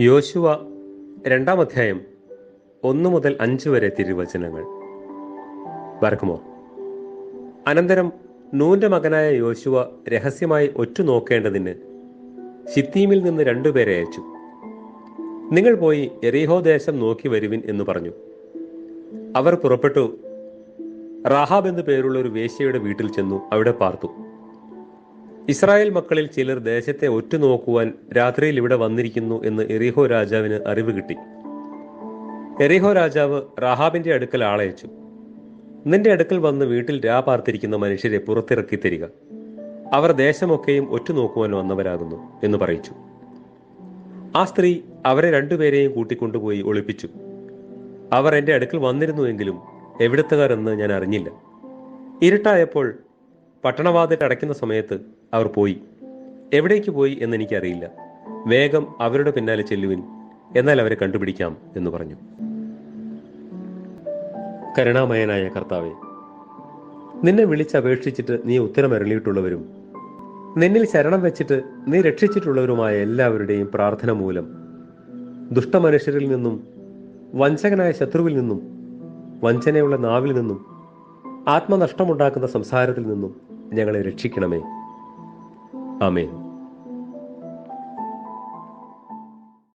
യോശുവ രണ്ടാം അധ്യായം ഒന്നു മുതൽ അഞ്ച് വരെ തിരുവചനങ്ങൾ. വരക്കുമോ അനന്തരം നൂന്റെ മകനായ യോശുവ രഹസ്യമായി ഒറ്റ നോക്കേണ്ടതിന് ഷിത്തീമിൽ നിന്ന് രണ്ടുപേരെ അയച്ചു. നിങ്ങൾ പോയി എറിഹോ ദേശം നോക്കി വരുവിൻ എന്ന് പറഞ്ഞു. അവർ പുറപ്പെട്ടു. റാഹാബ് എന്നു പേരുള്ള ഒരു വേശ്യയുടെ വീട്ടിൽ ചെന്നു അവിടെ പാർത്തു. ഇസ്രായേൽ മക്കളിൽ ചിലർ ദേശത്തെ ഒറ്റുനോക്കുവാൻ രാത്രിയിൽ ഇവിടെ വന്നിരിക്കുന്നു എന്ന് എറിഹോ രാജാവിന് അറിവ് കിട്ടി. എറിഹോ രാജാവ് റാഹാബിന്റെ അടുക്കൽ ആളയച്ചു. നിന്റെ അടുക്കൽ വന്ന് വീട്ടിൽ രാ പാർത്തിരിക്കുന്ന മനുഷ്യരെ പുറത്തിറക്കി തരിക. അവർ ദേശമൊക്കെയും ഒറ്റുനോക്കുവാൻ വന്നവരാകുന്നു എന്ന് പറയിച്ചു. ആ സ്ത്രീ അവരെ രണ്ടുപേരെയും കൂട്ടിക്കൊണ്ടുപോയി ഒളിപ്പിച്ചു. അവർ എന്റെ അടുക്കൽ വന്നിരുന്നുവെങ്കിലും എന്ന് ഞാൻ അറിഞ്ഞില്ല. ഇരുട്ടായപ്പോൾ പട്ടണവാതിൽ അടയ്ക്കുന്ന സമയത്ത് അവർ പോയി. എവിടേക്ക് പോയി എന്ന് എനിക്കറിയില്ല. വേഗം അവരുടെ പിന്നാലെ ചെല്ലുവിൻ. എന്നാൽ അവരെ കണ്ടുപിടിക്കാം എന്ന് പറഞ്ഞു. കരുണാമയനായ കർത്താവെ നിന്നെ വിളിച്ചപേക്ഷിച്ചിട്ട് നീ ഉത്തരമരളിയിട്ടുള്ളവരും നിന്നിൽ ശരണം വെച്ചിട്ട് നീ രക്ഷിച്ചിട്ടുള്ളവരുമായ എല്ലാവരുടെയും പ്രാർത്ഥന മൂലം ദുഷ്ടമനുഷ്യരിൽ നിന്നും വഞ്ചകനായ ശത്രുവിൽ നിന്നും വഞ്ചനയുള്ള നാവിൽ നിന്നും ആത്മനഷ്ടമുണ്ടാക്കുന്ന സംസാരത്തിൽ നിന്നും ഞങ്ങളെ രക്ഷിക്കണമേ. ആമേൻ